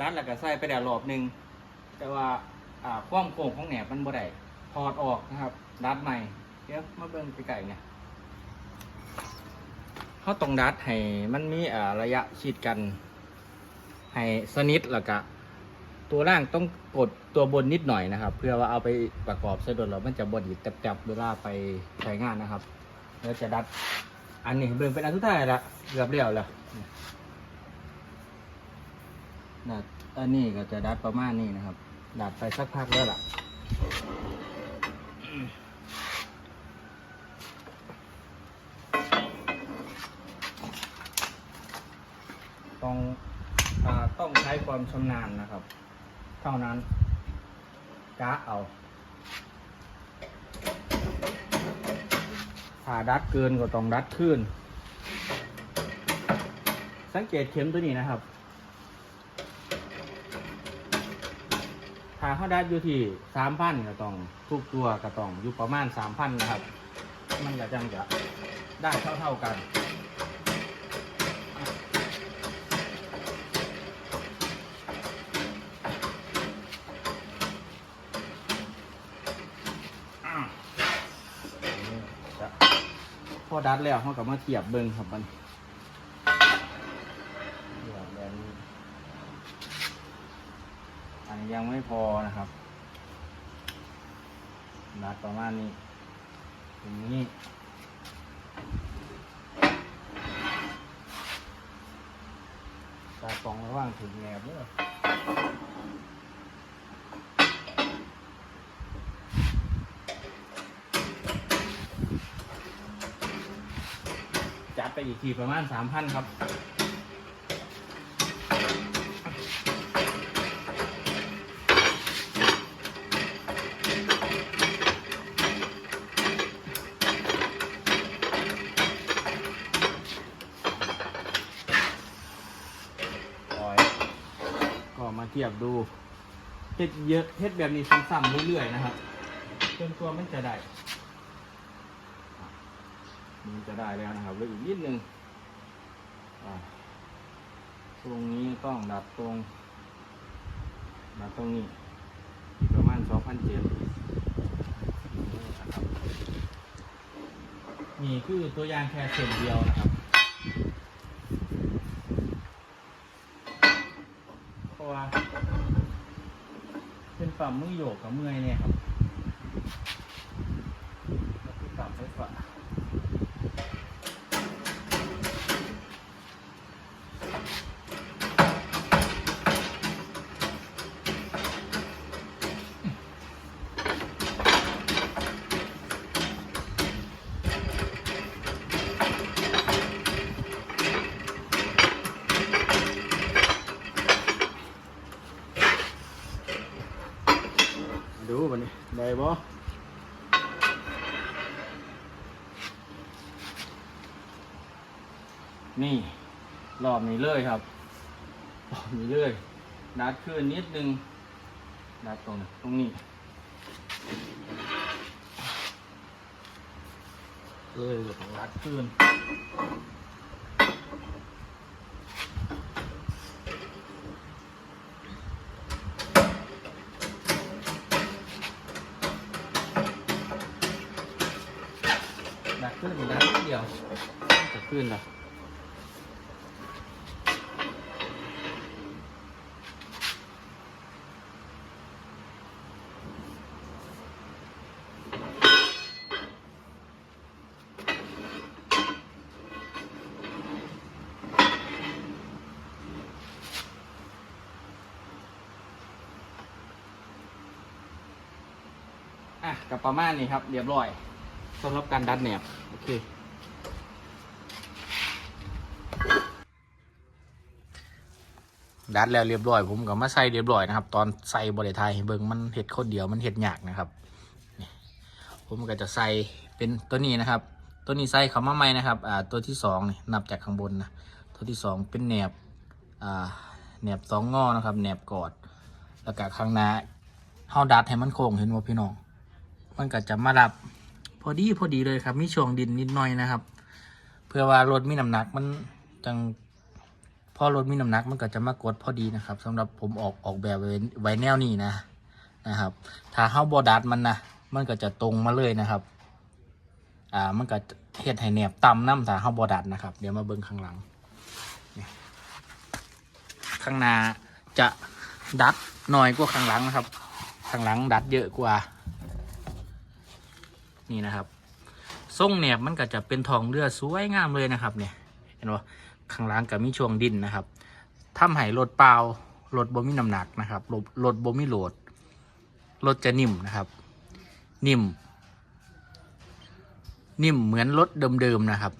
ดัดแล้วก็ใส่ไปแล้วรอบหนึ่งแต่ว่าอ่าความโค้งของแหนบมันบ่ได้ถอดออกนะครับดัดใหม่เดี๋ยวมาเบิ่งไกลๆเนี่ยเขาต้องดัดให้มันมีอ่าระยะชิดกัน ให้สนิทแล้วก็ตัวล่างต้องกดตัวบนนิดหน่อยนะครับ เพื่อว่าเอาไปประกอบใส่รถแล้วมันจะบดีแตบๆเวลาไปใช้งานนะครับแล้วจะดัดอันนี้เบิ่งเป็นอันสุดท้ายละเกือบเรียวแล้ว ดัดอันนี้ก็จะดัดประมาณนี้นะครับ ดัดไปสักพักแล้วล่ะต้องอต้องใช้ความชำนาญนะครับ เท่านั้นกะเอาถ้าดัดเกินก็ต้องดัดขึ้น สังเกตเข็มตัวนี้นะครับ ถ้า เขาดัดอยู่ที่สามพันก็ต้องทุกตัวก็ต้องอยู่ประมาณสามพันนะครับ มันก็จังจะได้เท่าๆกันอ่าจะพอดัดแล้วเขากับมาเทียบเบิ้งครับมันเทียบแบบนี้อันนี้ ยังไม่พอนะครับดัดประมาณนี้ตรงนี้ตาฟองระว่างถึงแงบเลยจัดไปอีกทีประมาณสามพันครับ มาเทียบดูเฮ็ดเยอะเฮ็ดแบบนี้ซ้ำๆเรื่อยๆนะครับจนตัวมันจะได้มันจะได้แล้วนะครับเหลืออีกนิดนึงตรงนี้ต้องดัดตรงดัดตรงนี้ประมาณ2,007นี่นะครับนี่คือตัวอย่างแค่เส้นเดียวนะครับ เพ ราะว่า เป็นฝ่ามือโยกกับเมื่อยเนี่ยครับแล้วคือฝั่งไฟฟ้า ดูบันนี้ได้บ่นี่รอบนี้เลยครับรอบนี้เลยดัดขึ้นนิดนึงดัดตรงนี้ตรงนี้เลยก็ต้องดัดขึ้นดัดขึ้น ดียวจะขึ้นล้วอะกับประมาณนี้ครับ เรียบร้อยสำหรับการดัดแหนบโอเค ดัดแล้วเรียบร้อย ผมก็มาใส่เรียบร้อยนะครับ ตอนใส่บริไทยเบิ่งมันเห็ดคนเดียวมันเห็ดยากนะครับ ผมก็จะใส่เป็นตัวนี้นะครับ ตัวนี้ใส่เขามาใหม่นะครับอ่าตัวที่สองนี่นับจากข้างบนนะตัวที่สองเป็นแหนบอ่าแหนบสองงอนะครับแหนบกอด แล้วก็ข้างหน้าเฮาดัดให้มันโค้งเห็นว่าพี่น้องมันก็จะมารับพอดีพอดีเลยครับมีช่วงดินนิดหน่อยนะครับ เพื่อว่ารถมีน้ำหนักมันจัง ออรถมีน้ำหนักมันก็จะมากดพอดีนะครับสำหรับผมออกออกแบบไว้ไวแนวนี้นะนะครับ ถ้าเฮาบอดัดมันนะมันก็จะตรงมาเลยนะครับ อ่ามันก็เฮ็ดให้แนบต่ำน้ำถ้าเฮาบอดัดนะครับ เดี๋ยวมาเบิ่งข้างหลังข้างหน้าจะดัดหน่อยกว่าข้างหลังนะครับ ข้างหลังดัดเยอะกว่า นี่นะครับทรงแหนบมันก็จะเป็นทองเลือสวยงามเลยนะครับ เนี่ย เห็นว่า ข้างล่างกับมีช่วงดินนะครับทำให้รถเปล่ารถบ่มีน้ำหนักนะครับรถรถบ่มีโหลดรถจะนิ่มนะครับ นิ่ม นิ่มเหมือนรถเดิมๆนะครับ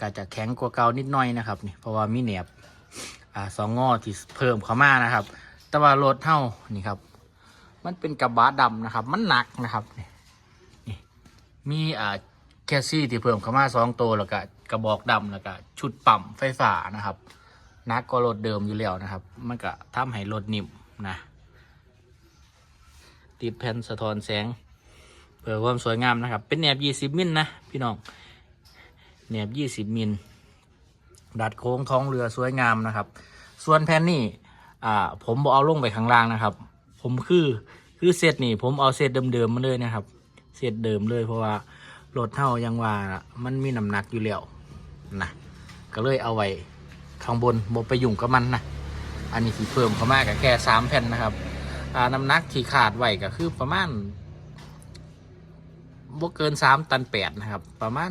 ก็จะแข็งกว่าเก่านิดหน่อยนะครับนี่เพราะว่ามีแหนบอ่าสองงอที่เพิ่มเข้ามานะครับ แต่ว่ารถเท่านี่ครับ มันเป็นกระบะดำนะครับ มันหนักนะครับนี่นี่มีอ่า แคสซี่ที่เพิ่มเข้ามาสองตัวแล้วก็กระบอกดำแล้วก็ชุดปั่มไฟฟ้านะครับนักก็รถเดิมอยู่แล้วนะครับ มันก็ทำให้รถนิ่มนะติดแผ่นสะท้อนแสงเพื่อความสวยงามนะครับ เป็นแหนบยี่สิบมิลนะพี่น้องแหนบยี่สิบมิลดัดโค้งท้องเรือสวยงามนะครับ ส่วนแผ่นนี่อ่าผมบอเอาลงไปข้างล่างนะครับ ผมคือคือเซตนี่ผมเอาเซตเดิมๆมาเลยนะครับเซตเดิมเลยเพราะว่า รถเท่ายังว่ามันมีน้ำหนักอยู่แล้วนะก็เลยเอาไว้ข้างบนบไปยุ่งกับมันนะอันนี้ที่เพิ่มเข้ามากับแค่สามแผ่นนะครับอ่าน้ำหนักที่ขาดไว้ก็คือประมาณบ่เกินสามตันแปดนะครับ ประมาณ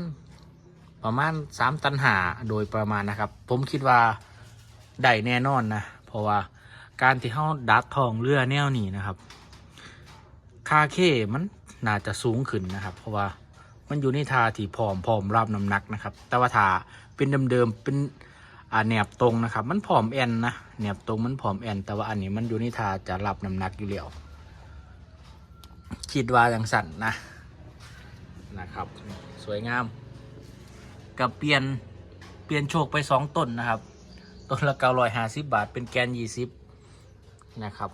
ประมาณสามตันหาโดยประมาณนะครับ ผมคิดว่าได้แน่นอนนะเพราะว่าการที่เขาดัดทองเรือแนวนี้นะครับ ค่าเคมันน่าจะสูงขึ้นนะครับ เพราะว่า มันอยู่ในทาที่พร้อมพร้อมรับน้ำหนักนะครับ แต่ว่าทาเป็นเดิมๆเป็นอ่าแนบตรงนะครับ มันผอมแอนนะแหนบตรงมันผอมแอน แต่ว่าอันนี้มันอยู่ในทาจะรับน้ำหนักอยู่แล้วคิดว่าอย่างสั่นนะนะครับ สวยงามกับเปลี่ยนเปลี่ยนโชคไปสองต้นนะครับ ต้นละเก้าร้อยห้าสิบบาท เป็นแกนยี่สิบนะครับ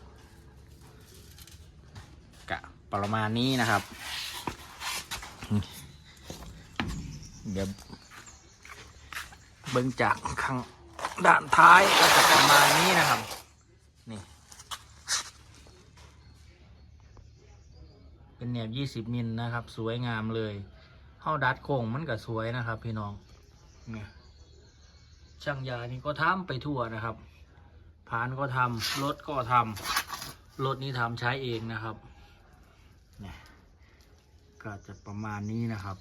กะประมาณนี้นะครับ เดี๋ยวเบิ่งจากข้างด้านท้ายก็จะประมาณนี้นะครับนี่เป็นแนบยี่สิบมิลนะครับ สวยงามเลยเข้าดัดโค้งมันก็สวยนะครับ พี่น้องเนี่ยช่างยานี่ก็ทำไปทั่วนะครับผานก็ทำรถก็ทำรถนี้ทำใช้เองนะครับเนี่ยก็จะประมาณนี้นะครับ